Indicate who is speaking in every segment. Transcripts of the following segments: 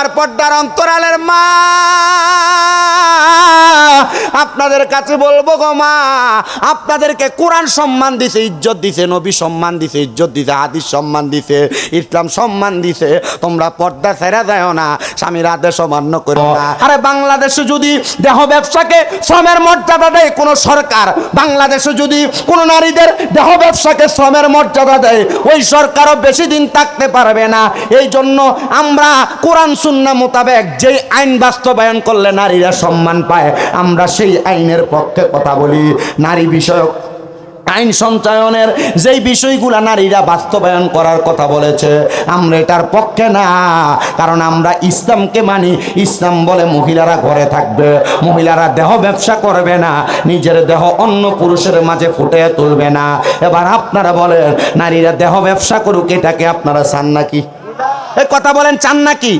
Speaker 1: আমার পর্দার অন্তরালের আপনাদের কাছে বলব গো মা, আপনাদেরকে কোরআন সম্মান দিছে, ইজ্জত দিছে, নবী সম্মান দিছে, ইজ্জত দিছে, হাদিস সম্মান দিছে, ইসলাম সম্মান দিছে। তোমরা পর্দা ছেড়ে যায় না, স্বামীর আদেশ অমান্য করো না। আরে বাংলাদেশে যদি দেহ ব্যবসাকে শ্রমের মর্যাদা দেয় কোনো সরকার, বাংলাদেশে যদি কোনো নারীদের দেহ ব্যবসাকে শ্রমের মর্যাদা দেয়, ওই সরকারও বেশি দিন থাকতে পারবে না। এই জন্য আমরা কোরআন, সুন্না মোতাবেক যেই আইন বাস্তবায়ন করলে নারীরা সম্মান পায়, আমরা সেই আইনের পক্ষে কথা বলি। নারী বিষয়ক আইন সঞ্চয়নের যেই বিষয়গুলো নারীরা বাস্তবায়ন করার কথা বলেছে, আমরা এটার পক্ষে না, কারণ আমরা ইসলামকে মানি। ইসলাম বলে মহিলারা ঘরে থাকবে, মহিলারা দেহ ব্যবসা করবে না, নিজের দেহ অন্য পুরুষের মাঝে ফুটে তুলবে না। এবার আপনারা বলেন, নারীরা দেহ ব্যবসা করুক, এটাকে আপনারা চান নাকি? এ কথা বলেন, চান নাকি?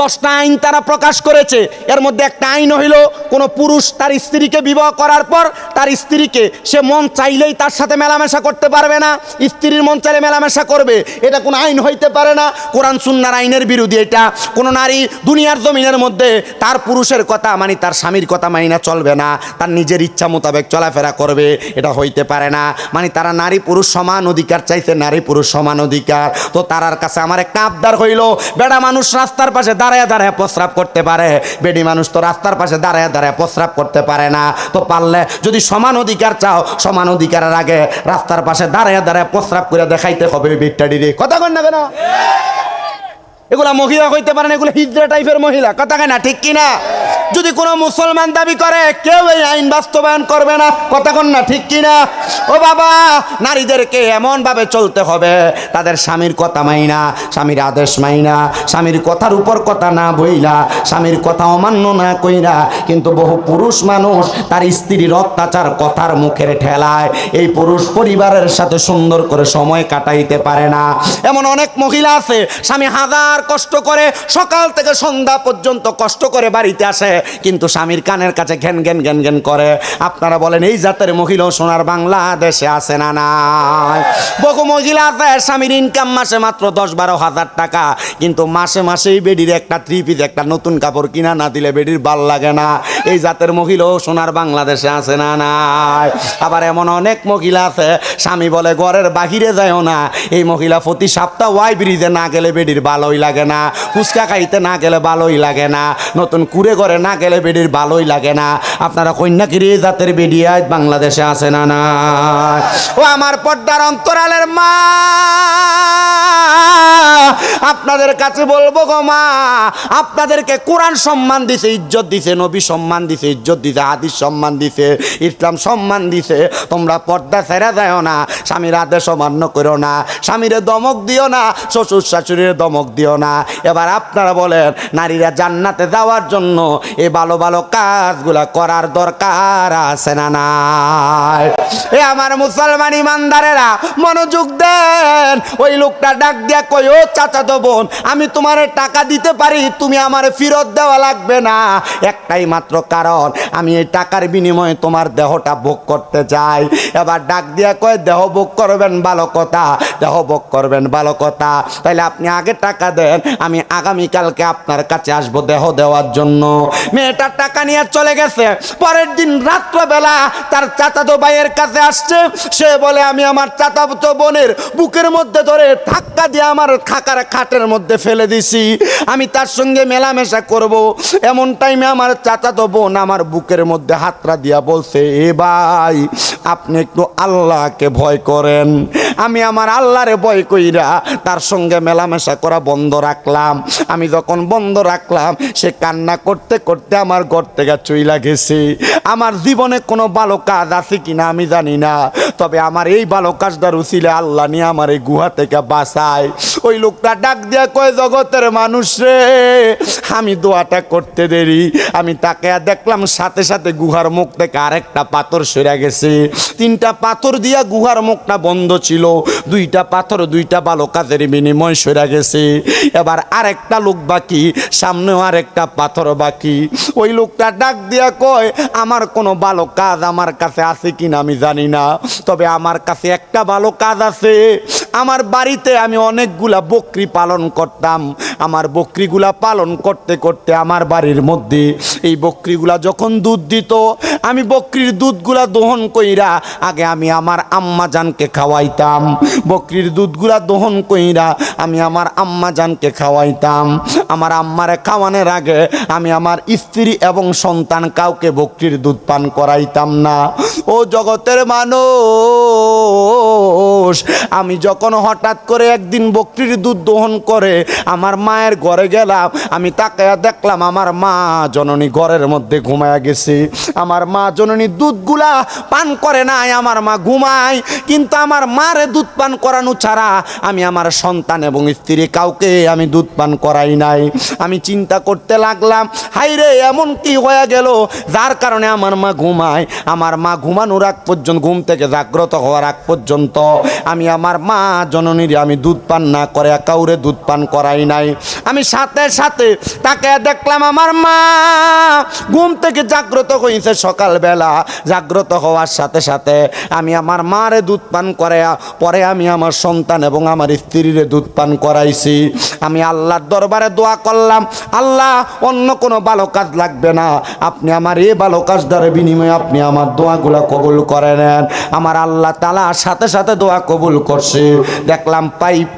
Speaker 1: দশটা আইন তারা প্রকাশ করেছে। এর মধ্যে একটা আইন হইল, কোনো পুরুষ তার স্ত্রীকে বিবাহ করার পর তার স্ত্রীকে সে মন চাইলেই তার সাথে মেলামেশা করতে পারবে না, স্ত্রীর মন চাইলে মেলামেশা করবে। এটা কোনো আইন হইতে পারে না, কোরআন সুন্নার আইনের বিরোধী এটা। কোনো নারী দুনিয়ার জমিনের মধ্যে তার পুরুষের কথা মানে তার স্বামীর কথা মাইনা চলবে না, তার নিজের ইচ্ছা মোতাবেক চলাফেরা করবে, এটা হইতে পারে না। মানে তারা নারী পুরুষ সমান অধিকার চাইছে, নারী পুরুষ সমান অধিকার। তো তারার কাছে আমার একটা আবদার হইল, বেড়া মানুষ রাস্তার পাশে দাঁড়ায় দাঁড়ায় প্রস্রাব করতে পারে। বেডি মানুষ তো রাস্তার পাশে দাঁড়ায় দাঁড়ায় প্রস্রাব করতে পারে না। তো পারলে যদি সমান অধিকার চাও, সমান অধিকারের আগে রাস্তার পাশে দাঁড়ায় দাঁড়ায় প্রস্রাব করে দেখাইতে হবে বিট্টাডিরে কথা কন না কেন? এগুলা মহিলা হইতে পারে না, এগুলো হিজড়া টাইপের মহিলা। কথা কেনা ঠিক কিনা যদি কোনো মুসলমান দাবি করে, কেউ এই আইন বাস্তবায়ন করবে না, কথা কন না, ঠিক কিনা ও বাবা, নারীদেরকে এমনভাবে চলতে হবে, তাদের স্বামীর কথা মাইনা, স্বামীর আদেশ মাইনা, স্বামীর কথার উপর কথা না বইলা, স্বামীর কথা অমান্য না কইরা, কিন্তু বহু পুরুষ মানুষ তার স্ত্রীর অত্যাচার কথার মুখের ঠেলায়, এই পুরুষ পরিবারের সাথে সুন্দর করে সময় কাটাইতে পারে না। এমন অনেক মহিলা আছে, স্বামী হাজার কষ্ট করে, সকাল থেকে সন্ধ্যা পর্যন্ত কষ্ট করে বাড়িতে আসে, কিন্তু স্বামীর কানের কাছে ঘ্যান ঘ্যান ঘ্যান ঘ্যান করে। আপনারা বলেন, এই জাতের মহিলাও সোনার বাংলাদেশে আসে না না বহু মহিলা আছে, স্বামীর ইনকাম মাসে মাত্র দশ বারো হাজার টাকা, কিন্তু মাসে মাসেই বেডির একটা থ্রি পিস একটা নতুন কাপড় কিনা না দিলে বেডির ভালো লাগে না। এই জাতের মহিলাও সোনার বাংলাদেশে আছে না নাই? আবার এমন অনেক মহিলা আছে, স্বামী বলে ঘরের বাহিরে যায়ও না। এই মহিলা প্রতি সপ্তাহ ওয়াই ব্রিজে না গেলে বেডির ভালোই লাগে না। ফুচকা খাইতে না গেলে ভালোই লাগে না। নতুন কুড়ে ঘরে না গেলে বেডির ভালোই লাগে না। আপনারা কন্যাকিরি জাতের বেডি আজ বাংলাদেশে আছে না না ও আমার পর্দার অন্তরালের মা! আপনাদের কাছে বলব গো মা, আপনাদেরকে কোরআন সম্মান দিছে, ইজ্জত দিছে, নবী সম্মান দিছে, ইজ্জত দিছে, হাদিস সম্মান দিছে, ইসলাম সম্মান দিছে। তোমরা পর্দা ছেড়ে যায় না, স্বামীর আদেশ অমান্য করো না, স্বামীরে দমক দিও না, শ্বশুর শাশুড়ির দমক দিও না। এবার আপনারা বলেন, নারীরা জান্নাতে যাওয়ার জন্য এই ভালো ভালো কাজগুলা করার দরকার আছে না নাই? এ আমার মুসলমান ইমানদারেরা, মনোযোগ দেন, ওই লোকটা ডাক দিয়া কই ও চাচা তো বোন, আমি তোমার টাকা দিতে পারি, তুমি আমার ফেরত দেওয়া লাগবে না। একটাই মাত্র কারণ, আমি এই টাকার বিনিময়ে তোমার দেহটা ভোগ করতে চাই। এবার ডাক দিয়া কয়, দেহ ভোগ করবেন ভালো কথা, দেহ ভোগ করবেন ভালো কথা। তাহলে আপনি আগে টাকা দেন, আমি আগামীকালকে আপনার কাছে আসব দেহ দেওয়ার জন্য। মেয়েটার টাকা নিয়ে চলে গেছে। পরের দিন রাত্রবেলা তার চাচাতো ভাইয়ের কাছে আসছে। সে বলে, আমি আমার চাচাতো বোনের বুকের মধ্যে ধরে ধাক্কা দিয়ে আমার খাকার খাটের মধ্যে ফেলে দিছি। আমি তার সঙ্গে মেলামেশা করব। এমন টাইমে আমার চাচাতো বোন আমার বুকের মধ্যে হাতরা দিয়া বলছে, এ ভাই, আপনি একটু আল্লাহকে ভয় করেন। আমি আমার আল্লাহরে ভয় কইরা তার সঙ্গে মেলামেশা করা বন্ধ রাখলাম। আমি যখন বন্ধ রাখলাম, সে কান্না করতে করতে আমার ঘর থেকে চইলা গেছে। আমার জীবনে কোনো ভালো কাজ আছে কিনা আমি জানি না। তবে আমার এই ভালো কাজটার উচিলে আল্লাহ নিয়ে আমার এই গুহা থেকে বাঁচায়। ওই লোকটা ডাক দিয়া কয়, জগতের মানুষ রে, আমি দোয়াটা করতে দেরি। আমি তাকে দেখলাম সাথে সাথে গুহার মুখ থেকে আরেকটা পাথর সরে গেছে। তিনটা পাথর দিয়া গুহার মুখটা বন্ধ ছিল। দুইটা পাথর, দুইটা ভালো কাজের বিনিময় সরে গেছে। এবার আরেকটা লোক বাকি, সামনেও আরেকটা পাথর বাকি। ওই লোকটা ডাক দিয়া কয়, আমার কোনো ভালো কাজ আমার কাছে আছে কিনা আমি জানি না। তবে আমার কাছে একটা ভালো কাজ আছে। আমার বাড়িতে আমি অনেকগুলা বকরি পালন করতাম। আমার বকরিগুলা পালন করতে করতে আমার বাড়ির মধ্যে এই বকরিগুলা যখন দুধ দিত, আমি বকরির দুধগুলা দহন কইরা আগে আমি আমার আম্মা জানকে খাওয়াইতাম। বকরির দুধগুলা দহন কইরা আমি আমার আম্মা জানকে খাওয়াইতাম। আমার আম্মারে খাওয়ানোর আগে আমি আমার স্ত্রী এবং সন্তান কাউকে বকরির দুধ পান করাইতাম না। ও জগতের মানুষ, আমি যখন হঠাৎ করে একদিন বকরির দুধ দহন করে আমার মায়ের ঘরে গেলাম। আমি তাকায়া দেখলাম আমার মা জননী ঘরের মধ্যে ঘুমায়া গেছে। আমার মা জননী দুধগুলা পান করে নাই, আমার মা ঘুমায়। কিন্তু আমার মারে দুধ পান করানো ছাড়া আমি আমার সন্তান এবং স্ত্রী কাউকে আমি দুধ পান করাই নাই। আমি চিন্তা করতে লাগলাম হাই রে এমন কি হয়ে গেল? যার কারণে আমার মা ঘুমায়। আমার মা ঘুমানোর আগ পর্যন্ত, ঘুম থেকে জাগ্রত হওয়ার আগ পর্যন্ত আমি আমার মা জননীর, আমি দুধ পান না করে কাউরে দুধ পান করাই নাই। আমি সাথে সাথে তাকে দেখলাম আমার মা। ঘুম থেকে জাগ্রত হয়েছে সকালবেলা। জাগ্রত হওয়ার সাথে সাথে আমি আমার মারে দুধ পান করে পরে আমি আমার সন্তান এবং আমার স্ত্রীরে দুধ পান করাইছি। আমি আল্লাহর দরবারে দোয়া করলাম, আল্লাহ, অন্য কোনো ভালো কাজ লাগবে না। আপনি আমার এই ভালো কাজ দ্বারা বিনিময়ে আপনি আমার দোয়াগুলো কবুল করে নেন। আমার আল্লাহ তালা সাথে সাথে দোয়া কবুল করছে। দেখলাম পাইপ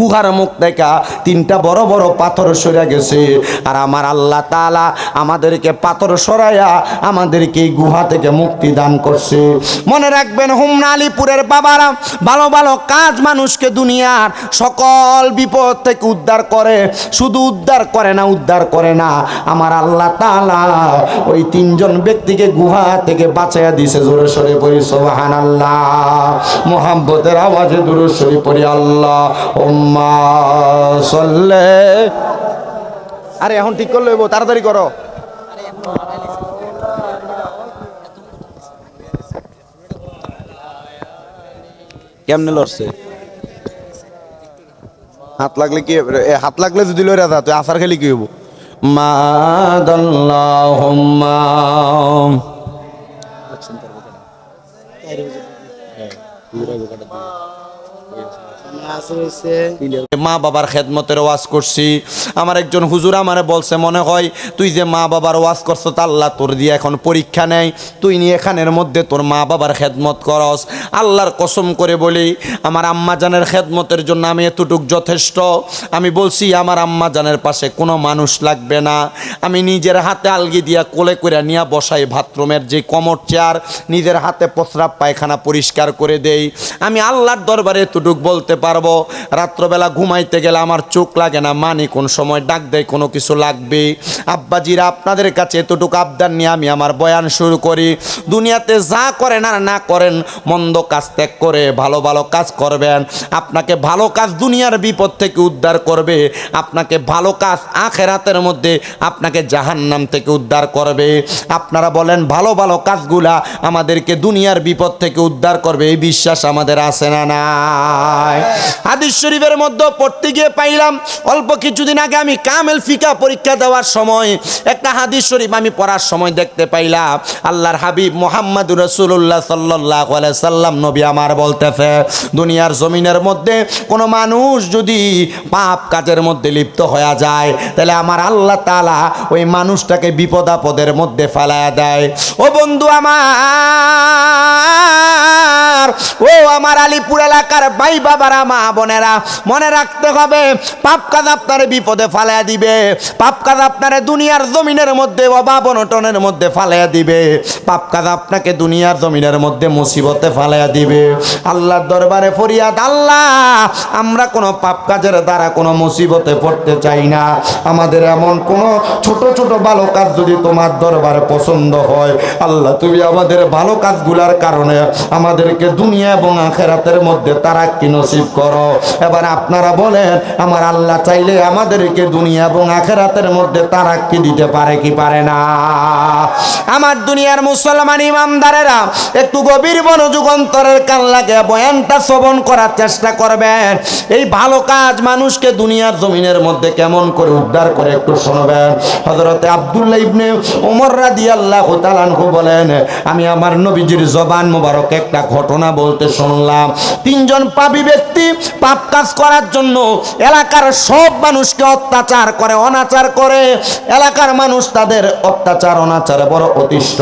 Speaker 1: গুহার মুখ থেকে তিনটা বড় বড় পাথর সরে গেছে। আর আমার আল্লাহ তাআলা আমাদেরকে পাথর সরাইয়া আমাদেরকে এই গুহা থেকে মুক্তি দান করছে। মনে রাখবেন হুমনা আলীপুরের বাবারা ভালো ভালো কাজ মানুষকে দুনিয়ার সকল বিপদ থেকে উদ্ধার করে। শুধু উদ্ধার করে না, উদ্ধার করে না। আমার আল্লাহ তাআলা ওই তিনজন ব্যক্তিকে গুহা থেকে বাঁচাইয়া দিছে জোরে সরে পড়ি সোহান আল্লাহ মোহাম্মতের আওয়াজে দূরে সরে পড়ি, আল্লাহ। ওম্মা সল্লে। আরে এখন ঠিক করলে তাড়াতাড়ি করো। কেমনে লড়ছে? হাত লাগলে কি এ, হাত লাগলে যদি লড়ে যা তুই আসার খেলি কি হব মাদাল্লাহুম্মা মা বাবার খেদমতের ওয়াজ করছি। আমার একজন হুজুর আমারে বলছে, মনে হয় তুই যে মা বাবার ওয়াজ করছ তা আল্লাহ তোর দিয়ে এখন পরীক্ষা নেই। তুই নিয়ে এখানের মধ্যে তোর মা বাবার খেদমত করস। আল্লাহর কসম করে বলি, আমার আম্মা জানের খেদমতের জন্য আমি এতটুক যথেষ্ট। আমি বলছি, আমার আম্মা জানের পাশে কোনো মানুষ লাগবে না। আমি নিজের হাতে আলগি দিয়া কোলে করে নিয়ে বসাই বাথরুমের যে কমর চেয়ার, নিজের হাতে প্রস্রাব পায়খানা পরিষ্কার করে দেই। আমি আল্লাহর দরবারে এতটুক বলতে পারব রাত্রবেলা ঘুমাইতে গেলে আমার চোখ লাগে না। মানি কোন সময় ডাক দেয়, কোনো কিছু লাগবে। আব্বাজিরা, আপনাদের কাছে এতটুকু আবদার নিয়ে আমি আমার বয়ান শুরু করি। দুনিয়াতে যা করেন আর না করেন, মন্দ কাজ ত্যাগ করে ভালো ভালো কাজ করবেন। আপনাকে ভালো কাজ দুনিয়ার বিপদ থেকে উদ্ধার করবে। আপনাকে ভালো কাজ আখেরাতের মধ্যে আপনাকে জাহান্নাম থেকে উদ্ধার করবে। আপনারা বলেন, ভালো ভালো কাজগুলা আমাদেরকে দুনিয়ার বিপদ থেকে উদ্ধার করবে। এই বিশ্বাস আমাদের আছে না নাই? হাদিস শরীফের মধ্যে পড়তে গিয়ে পাইলাম, অল্প কিছুদিন আগে আমি কামেল ফিকা পরীক্ষা দেওয়ার সময়, একটা হাদিস শরীফ আমি পড়ার সময় দেখতে পাইলাম। আল্লাহর হাবিব মোহাম্মদ রসুল্লাহ সাল্লাহ সাল্লাম নবী আমার বলতেছে, দুনিয়ার জমিনের মধ্যে কোনো মানুষ যদি পাপ কাজের মধ্যে লিপ্ত হয়ে যায়, তাহলে আমার আল্লাহ তালা ওই মানুষটাকে বিপদ আপদের মধ্যে ফেলায়া দেয়। ও বন্ধু আমার ও আমার আলিপুর এলাকার ভাই বাবারা, মা বোনেরা, মনে রাখতে হবে, পাপ কাজ আপনারে বিপদে ফালাইয়া দিবে, পাপ কাজ আপনারে দুনিয়ার জমিনের মধ্যে, অভাব অনটনের মধ্যে ফালাইয়া দিবে, পাপ কাজ আপনাকে দুনিয়ার জমিনের মধ্যে মুসিবতে ফালাইয়া দিবে। আল্লাহর দরবারে ফরিয়াদ, আল্লাহ, আমরা কোনো পাপ কাজের দ্বারা কোনো মুসিবতে পড়তে চাই না। আমাদের এমন কোনো ছোট ছোট ভালো কাজ যদি তোমার দরবারে পছন্দ হয়, আল্লাহ, তুমি আমাদের ভালো কাজগুলার কারণে আমাদেরকে দুনিয়া এবং আখেরাতের মধ্যে তারা কি নসিব করো। এবার আপনারা বলেন, আমার আল্লাহ চাইলে আমাদেরকে দুনিয়া এবং আখেরাতের মধ্যে তারা কি দিতে পারে কি পারে না? আমার দুনিয়ার মুসলমান ইমামদারেরা একটু গভীর মনোযোগ অন্তরের কান লাগে বয়ানটা শ্রবণ করার চেষ্টা করবেন। এই ভালো কাজ মানুষকে দুনিয়ার জমিনের মধ্যে কেমন করে উদ্ধার করে একটু শুনবেন। হজরতে আবদুল্লাহ ইবনে ওমর রাদিয়াল্লাহু তাআলা বলেন, আমি আমার নবীজির জবান মোবারক একটা ঘটনা ঘটনা বলতে শুনলাম। তিনজন পাপী ব্যক্তি পাপ কাজ করার জন্য এলাকার সব মানুষকে অত্যাচার করে, অনাচার করে। এলাকার মানুষ তাদের অত্যাচার, অনাচারে বড় অতিষ্ঠ।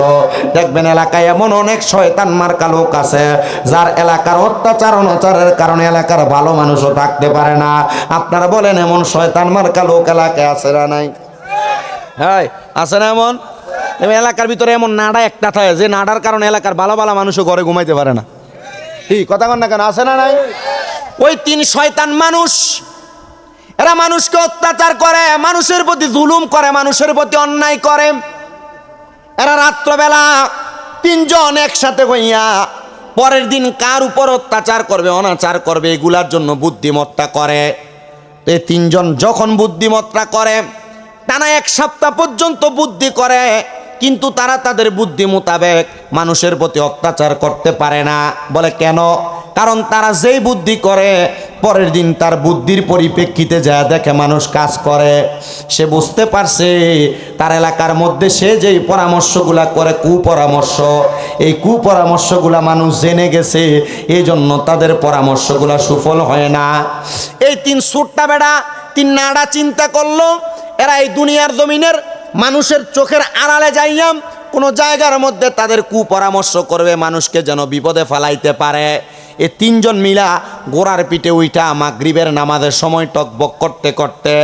Speaker 1: দেখবেন এলাকায় এমন অনেক শয়তান মার্কা লোক আছে, যার এলাকার অত্যাচার, অনাচারের কারণে এলাকার ভালো মানুষও থাকতে পারে না। আপনারা বলেন, এমন শয়তান মার্কা লোক এলাকায় আছে না নাই? হ্যাঁ আছে না এমন? এলাকার ভিতরে এমন নাড়া একটা থাকে, যে নাড়ার কারণে এলাকার ভালো ভালো মানুষও ঘরে ঘুমাইতে পারে না। ঠিক কথা কন না কেন, আছে না নাই? ওই তিন শয়তান মানুষ, এরা মানুষকে অত্যাচার করে, মানুষের প্রতি জুলুম করে, মানুষের প্রতি অন্যায় করে। এরা রাত্রবেলা তিনজন একসাথে হইয়া পরের দিন কার উপর অত্যাচার করবে, অনাচার করবে, এগুলার জন্য বুদ্ধিমত্তা করে। তো এই তিনজন যখন বুদ্ধিমত্তা করে, টানা এক সপ্তাহ পর্যন্ত বুদ্ধি করে কিন্তু তারা তাদের বুদ্ধি মোতাবেক মানুষের প্রতি অত্যাচার করতে পারে না। বলে কেন? কারণ তারা যেই বুদ্ধি করে, পরের দিন তার বুদ্ধির পরিপ্রেক্ষিতে যা দেখে মানুষ কাজ করে। সে বুঝতে পারছে, তার এলাকার মধ্যে সে যেই পরামর্শগুলা করে, কুপরামর্শ, এই কুপরামর্শগুলা মানুষ জেনে গেছে এই জন্য তাদের পরামর্শগুলা সুফল হয় না। এই তিন সুট্টা বেড়া, তিন নাড়া চিন্তা করল, এরা এই দুনিয়ার জমিনের মানুষের চোখের আড়ালে যাইয়াম, কোনো জায়গার মধ্যে তাদের কুপরামর্শ করবে, মানুষকে যেন বিপদে ফেলাইতে পারে। এ তিনজন মিলা গোড়ার পিঠে উইটা মাগরিবের নামাজের সময় টকবক করতে করতে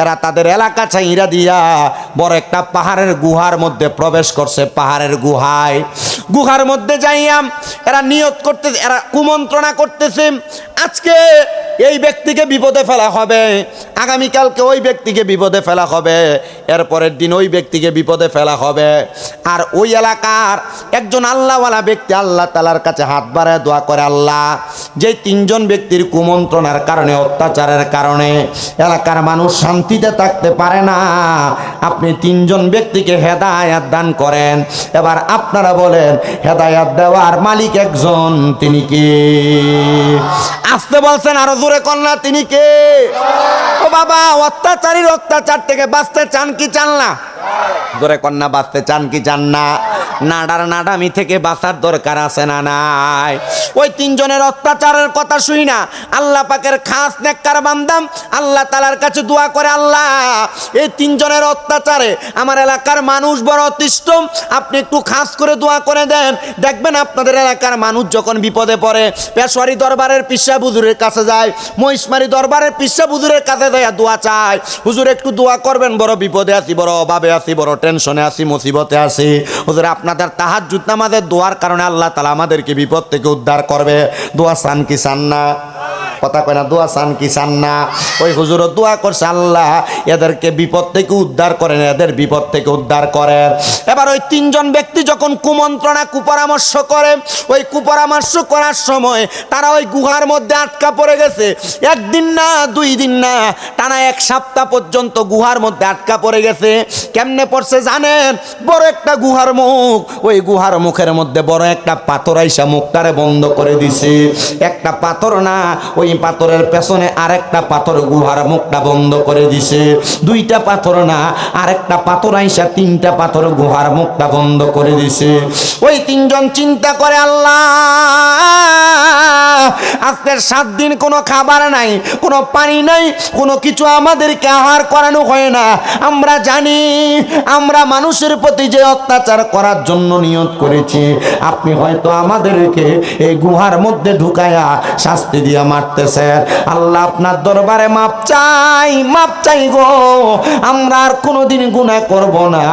Speaker 1: এরা তাদের এলাকা চাইরা দিয়া বড় একটা পাহাড়ের গুহার মধ্যে প্রবেশ করছে, পাহাড়ের গুহায়। গুহার মধ্যে যাইয়াম, এরা নিয়ত করতে, এরা কুমন্ত্রণা করতেছে, আজকে এই ব্যক্তিকে বিপদে ফেলা হবে। আগামীকালকে ওই ব্যক্তিকে বিপদে ফেলা হবে, এরপরের দিন ওই ব্যক্তিকে বিপদে ফেলা হবে। আর ওই এলাকার একজন আল্লাহওয়ালা ব্যক্তি আল্লাহ তালার কাছে হাত বাড়ায়, দোয়া করে আল্লাহ যে তিনজন ব্যক্তির কুমন্ত্রণার কারণে, অত্যাচারের কারণে এলাকার মানুষ শান্তিতে থাকতে পারে না। আপনি তিনজন ব্যক্তিকে হেদায়াত দান করেন। এবার আপনারা বলেন, হেদায়াত দেওয়ার মালিক একজন, তিনি কি? আসতে বলছেন আরও জোরে কন্যা, তিনি কে? বাবা, অত্যাচারীর অত্যাচার থেকে বাঁচতে চান কি চান না? জোরে কন্যা, বাঁচতে চান কি চান না? নাডার নাডামি থেকে বাঁচার দরকার আছে না নাই? ওই তিনজনের অত্যাচারের কথা শুই না। আল্লাহ পাকের খাস নেককার বান্দাম আল্লাহ তালার কাছে দোয়া করে আল্লাহ, এই তিনজনের অত্যাচারে আমার এলাকার মানুষ বড় অতিষ্ঠ। আপনি একটু খাস করে দোয়া করে দেন। দেখবেন আপনাদের এলাকার মানুষ যখন বিপদে পড়ে পেশোয়ারি দরবারের পিসা বুজুরের কাছে যায়, মহিষমারি দরবারের পিসা বুজুরের কাছে যায় দোয়া চাই। হুজুর, একটু দোয়া করবেন, বড় বিপদে আছি, বড় অভাবে আছি, বড় টেনশনে আছি, মুসিবতে আছি। হুজুর, আপনাদের তাহার যুদ্ধ আমাদের দোয়ার কারণে আল্লাহ তালা আমাদেরকে বিপদ থেকে উদ্ধার করবে। দোয়া সান কি চান না? কথা কয় না, দোয়া চান কি চান না? ওই হুজুরও দোয়া করছে, আল্লাহ, এদেরকে বিপদ থেকে উদ্ধার করেন, এদের বিপদ থেকে উদ্ধার করেন। এবার ওই তিনজন ব্যক্তি যখন কুমন্ত্রণা, কুপরামর্শ করে, ওই কুপরামর্শ করার সময় তারা ওই গুহার মধ্যে আটকা পড়ে গেছে। একদিন না, দুই দিন না, টানা এক সপ্তাহ পর্যন্ত গুহার মধ্যে আটকা পড়ে গেছে। কেমনে পড়ছে জানেন? বড় একটা গুহার মুখ। ওই গুহার মুখের মধ্যে বড় একটা পাথর আইসা মুখটারে বন্ধ করে দিছে। একটা পাথর না, ওই পাথরের পেছনে আরেকটা পাথর গুহার মুখটা বন্ধ করে দিছে। দুইটা পাথর না, আরেকটা পাথর আইসা তিনটা পাথর গুহার মুখটা বন্ধ করে দিছে। ওই তিনজন চিন্তা করে, আল্লাহ, আজকের সাত দিন কোনো খাবার নাই, কোনো পানি নাই, কোনো কিছু আমাদেরকে আহার করানো হয় না। আমরা জানি, আমরা মানুষের প্রতি যে অত্যাচার করার জন্য নিয়ত করেছি, আপনি হয়তো আমাদেরকে এই গুহার মধ্যে ঢুকায়া শাস্তি দিয়ে মারতেছেন আল্লাহ আপনার দরবারে মাপ চাই মাপ চাই গো। আমরা আর কোনোদিন গুণা করব না,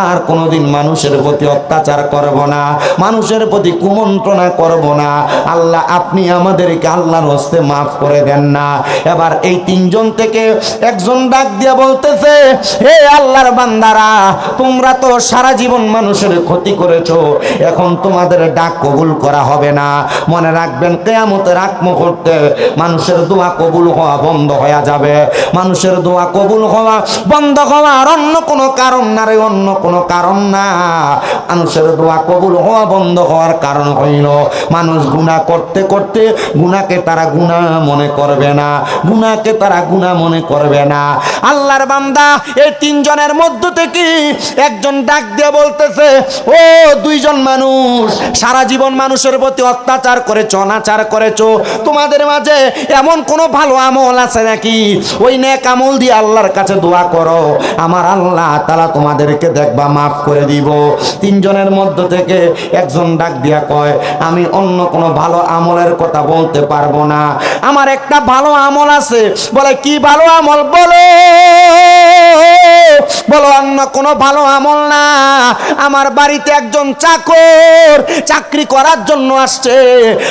Speaker 1: আর কোনোদিন মানুষের প্রতি অত্যাচার করব না, মানুষের প্রতি কুমন্ত্রণা করব না। আল্লাহ, আপনি আমাদেরকে আল্লাহর হস্তে মাফ করে দেন না। এবার এই তিনজন থেকে একজন ডাক দিয়ে বলতেছে, হে আল্লাহর বান্দারা, তোমরা তো সারা জীবন মানুষের ক্ষতি করেছ, এখন তোমাদের ডাক কবুল করা হবে না। মনে রাখবেন, কেয়ামতের আগ মুহূর্তে মানুষের দোয়া কবুল হওয়া বন্ধ হয়ে যাবে। মানুষের দোয়া কবুল হওয়া বন্ধ হওয়ার অন্য কোনো কারণ না রে, অন্য কোনো কারণ না। মানুষের দোয়া কবুল হওয়া বন্ধ হওয়ার কারণ হইল, মানুষ গুনাহ করতে করতে গুণাকে তারা গুনাহ মনে করবে না, গুনাহকে তারা গুনাহ মনে করবে না। আল্লাহর বান্দা এই তিনজনের মধ্য থেকে একজন ডাক দিয়ে বলতেছে, ও দুইজন মানুষ, সারা জীবন মানুষের প্রতি অত্যাচার করেছ, অনাচার করেছ, তোমাদের মাঝে এমন কোনো ভালো আমল আছে নাকি? ওই নেক আমল দিয়ে আল্লাহর কাছে দোয়া করো। আমার আল্লাহ তালা তোমাদেরকে দেখবা মাফ করে দিব। তিনজনের মধ্য থেকে একজন ডাক দিয়া কয়, আমি অন্য কোনো ভালো আমলের কথা বলতে পারব না। আমার একটা ভালো আমল আছে। বলে, কি ভালো আমল? বলো। বলো, অন্য কোনো ভালো আমল না। আমার বাড়িতে একজন চাকর চাকরি করার জন্য আসছে।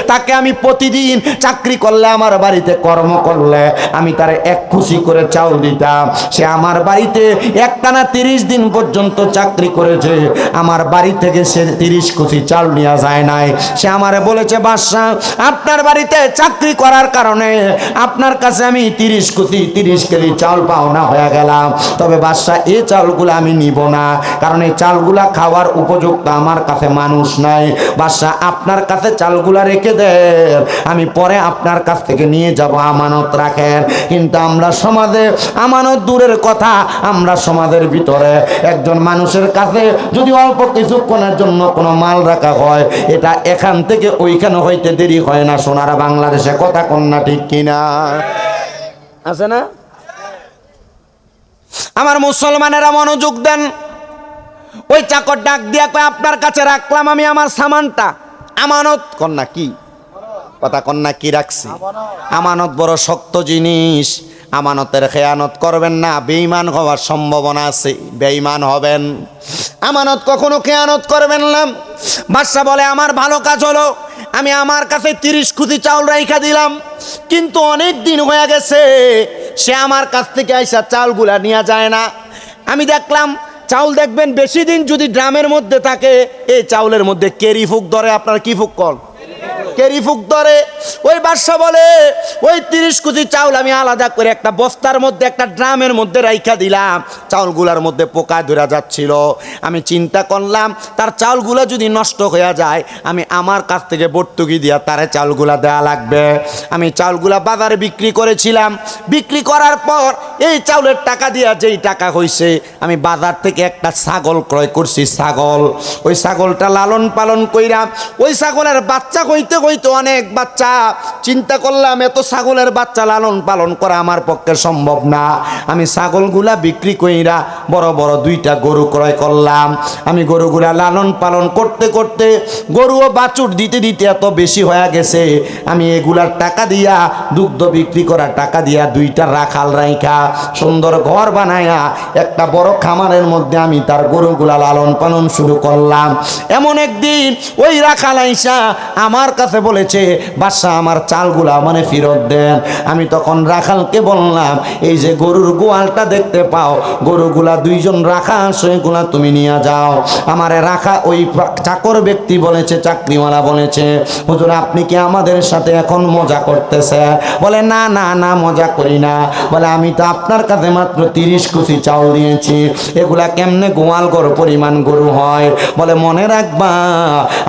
Speaker 1: তাকে আমি প্রতিদিন চাকরি করলে আমার বাড়িতে কর্ম করলে আমি তারে এক খুশি করে চাউল দিতাম। সে আমার বাড়িতে একটানা তিরিশ দিন পর্যন্ত চাকরি করেছে। আমার বাড়ি থেকে সে তিরিশ খুশি চাল নেওয়া যায় নাই। সে আমারে বলেছে, বাদশাহ, আপনার বাড়িতে চাকরি করার কারণে আপনার কাছে আমি তিরিশ কুচি তিরিশ কেজি চাল পাওনা হয়ে গেলাম। তবে বাদশাহ এই চালগুলো আমি নিব না, কারণ এই চালগুলা খাওয়ার উপযুক্ত আমার কাছে মানুষ নাই। বাদশাহ, আপনার কাছে চালগুলা রেখে দেন। আমি পরে আপনার কাছ থেকে নিয়ে যাব, আমানত রাখেন। কিন্তু আমরা সমাজে, আমানত দূরের কথা, আমরা সমাজের ভিতরে একজন মানুষের কাছে যদি অল্প কিছুক্ষণের জন্য কোনো মাল রাখা হয়, এটা এখান থেকে ওইখানে হইতে দেরি হয় না, সোনারা বাংলাদেশে কথা কন্যা ঠিক কিনা? আছে না? আমার মুসলমানেরা মনোযোগ দেন। ওই চাকর ডাক দিয়া কয়, আপনার কাছে রাখলাম আমি আমার সামানটা। আমানত কন্যা কি? কথা কন্যা কি রাখছি? আমানত বড় শক্ত জিনিস। আমানতের খেয়ানত করবেন না, বেঈমান হওয়ার সম্ভাবনা আছে। বেঈমান হবেন। আমানত কখনো খেয়ানত করবেন না। বাদশা বলে, আমার ভালো কাজ হলো, আমি আমার কাছে তিরিশ কুচি চাউল রাইখা দিলাম। কিন্তু অনেক দিন হয়ে গেছে, সে আমার কাছ থেকে আইসা চাউলগুলা নেওয়া যায় না। আমি দেখলাম, চাউল দেখবেন বেশি দিন যদি ড্রামের মধ্যে থাকে, এই চাউলের মধ্যে কেরি ফুক ধরে। আপনার কি ফুক কল? কেরি ফুক ধরে। ওই বাদশা বলে, ওই তিরিশ কুচি চাউল আমি আলাদা করে একটা বস্তার মধ্যে, একটা ড্রামের মধ্যে রাইখা দিলাম। চাউলগুলার মধ্যে পোকা ধরা যাচ্ছিল। আমি চিন্তা করলাম, তার চাউলগুলো যদি নষ্ট হয়ে যায়, আমি আমার কাছ থেকে ভর্তুকি দিয়া তারে চাউলগুলা দেওয়া লাগবে। আমি চাউলগুলা বাজারে বিক্রি করেছিলাম। বিক্রি করার পর এই চাউলের টাকা দিয়া যেই টাকা হয়েছে আমি বাজার থেকে একটা ছাগল ক্রয় করছি, ছাগল। ওই ছাগলটা লালন পালন কইরাম ওই ছাগলের বাচ্চা হইতে হইতে অনেক বাচ্চা, চিন্তা করলাম এত ছাগলের বাচ্চা লালন পালন করা আমার পক্ষে সম্ভব না। আমি ছাগলগুলা বিক্রি কইরা বড় বড় দুইটা গরু ক্রয় করলাম। আমি গরুগুলা লালন পালন করতে করতে গরু ও বাছুর দিতে দিতে এত বেশি হয়ে গেছে। আমি এগুলার টাকা দিয়া, দুগ্ধ বিক্রি করা টাকা দিয়া দুইটা রাখাল রাইখা, সুন্দর ঘর বানায়া, একটা বড় খামারের মধ্যে আমি তার গরুগুলা লালন পালন শুরু করলাম। এমন একদিন ওই রাখাল আইসা আমার কাছে বলেছে, বাদশা, আমার চালগুলা মানে ফেরত দেন। আমি তখন রাখালকে বললাম, এই যে গরুর গোয়ালটা দেখতে পাও, গরুগুলা দুইজন রাখা সেগুলা তুমি নিয়ে যাও। আমারে রাখা ওই চাকর ব্যক্তি বলেছে, চাকরিওয়ালা বলেছে, হুজুর, আপনি কি আমাদের সাথে এখন মজা করতেছে বলে, না না না, মজা করি না। বলে, আমি তো আপনার কাছে মাত্র তিরিশ কুচি চাউল দিয়েছি, এগুলা কেমনে গোয়াল গরু পরিমাণ গরু হয়? বলে, মনে রাখবা,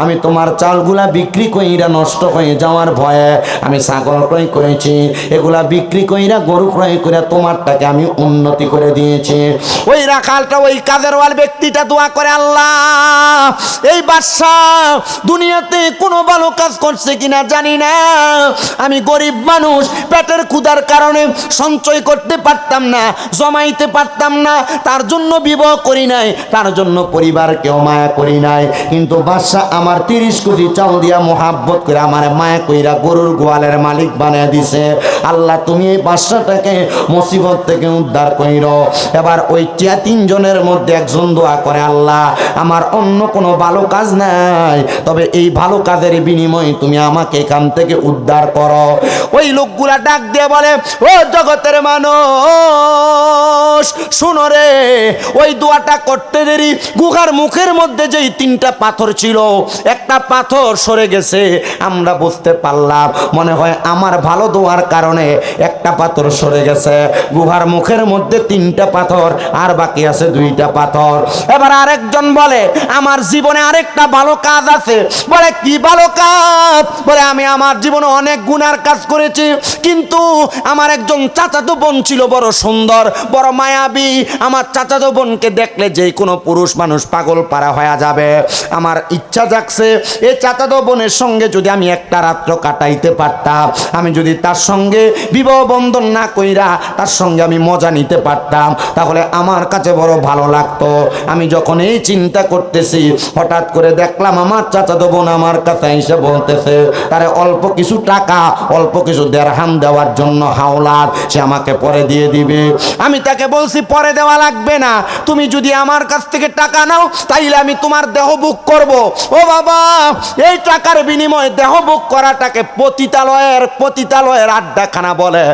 Speaker 1: আমি তোমার চালগুলা বিক্রি কইরা নষ্ট হয়ে যাওয়ার ভয়ে আমি ছাগল ক্রয় করেছি, এগুলা বিক্রি কইরা, গরু ক্রয় করে তোমারটাকে আমি উন্নতি করে দিয়েছি। ওই রাখালটা, ওই কাজের ওয়াল ব্যক্তিটা দোয়া করে আল্লাহ, এই বাদশা দুনিয়াতে কোনো ভালো কাজ করছে কিনা জানি না। আমি গরিব মানুষ, পেটের ক্ষুধার কারণে সঞ্চয় করতে পারতাম না, জমাইতে পারতাম না, তার জন্য বিবাহ করি নাই, তার জন্য পরিবারকেও মায়া করি নাই। কিন্তু বাদশা আমার তিরিশ কোটি চাউল দিয়া মোহাব্বত করে আমার মায়া কইরা গরুর গোয়ালের মালিক বানিয়ে দিছে। আল্লাহ, তুমি এই বাদশাটাকে মুসিবত থেকে উদ্ধার কইর। এবার ওই টিয়া তিনজনের মধ্যে একজন দোয়া করে, আল্লাহ, আমার অন্য কোনো ভালো কাজ নাই, তবে এই ভালো কাজের বিনিময়ে তুমি আমাকে এখান থেকে উদ্ধার করো। ওই লোকগুলা ডাক দিয়ে বলে, ও জগতের মানুষ, শুনো রে, ওই দোয়াটা করতে দেরি। গুহার মুখের মধ্যে যেই তিনটা পাথর ছিল, একটা পাথর সরে গেছে আমরা বুঝতে পারলাম। মনে হয় আমার ভালো দোয়ার কারণে একটা পাথর সরে গেছে। গুহার মুখের মধ্যে তিনটা পাথর, আর বাকি আছে দুইটা পাথর। এবার আরেকজন বলে, আমার জীবনে আরেকটা ভালো কাজ আছে। বলে, কি ভালো কাজ? বলে, আমি আমার জীবনে অনেক গুনার কাজ করেছি, কিন্তু আমার একজন চাচাতো বোন ছিল বড় সুন্দর, বড় মায়াবী। আমার চাচাতো বোনকে দেখলে যে কোনো পুরুষ মানুষ পাগল পারা হয়ে যাবে। আমার ইচ্ছা জাগছে এই চাচাতো বোনের সঙ্গে যদি আমি একটা রাত্র কাটাইতে পারতাম, আমি যদি তার সঙ্গে বিবাহ বন্ধন না কইরা তার সঙ্গে আমি মজা নিতে পারতাম, তাহলে আমার কাছে বড় ভালো লাগতো। আমি যখন এই চিন্তা করতেছি, হঠাৎ করে দেখলাম আমার চাচাতো বোন আমার কাছে এসে বলতেছে, তারে অল্প কিছু টাকা, অল্প কিছু দেড়হাম দেওয়ার জন্য হাওলাত, সে আমাকে পরে দিয়ে দিবে। আমি তাকে বলছি, পরে দেওয়া লাগবে না, তুমি যদি আমার কাছ থেকে টাকা নাও, তাইলে আমি তোমার দেহ বুক করব। ও বাবা, এই টাকার বিনিময়ে দেহ বুক করাটাকে পতিতালয়ের পতিতালয়ের আড্ডাখানা বলে।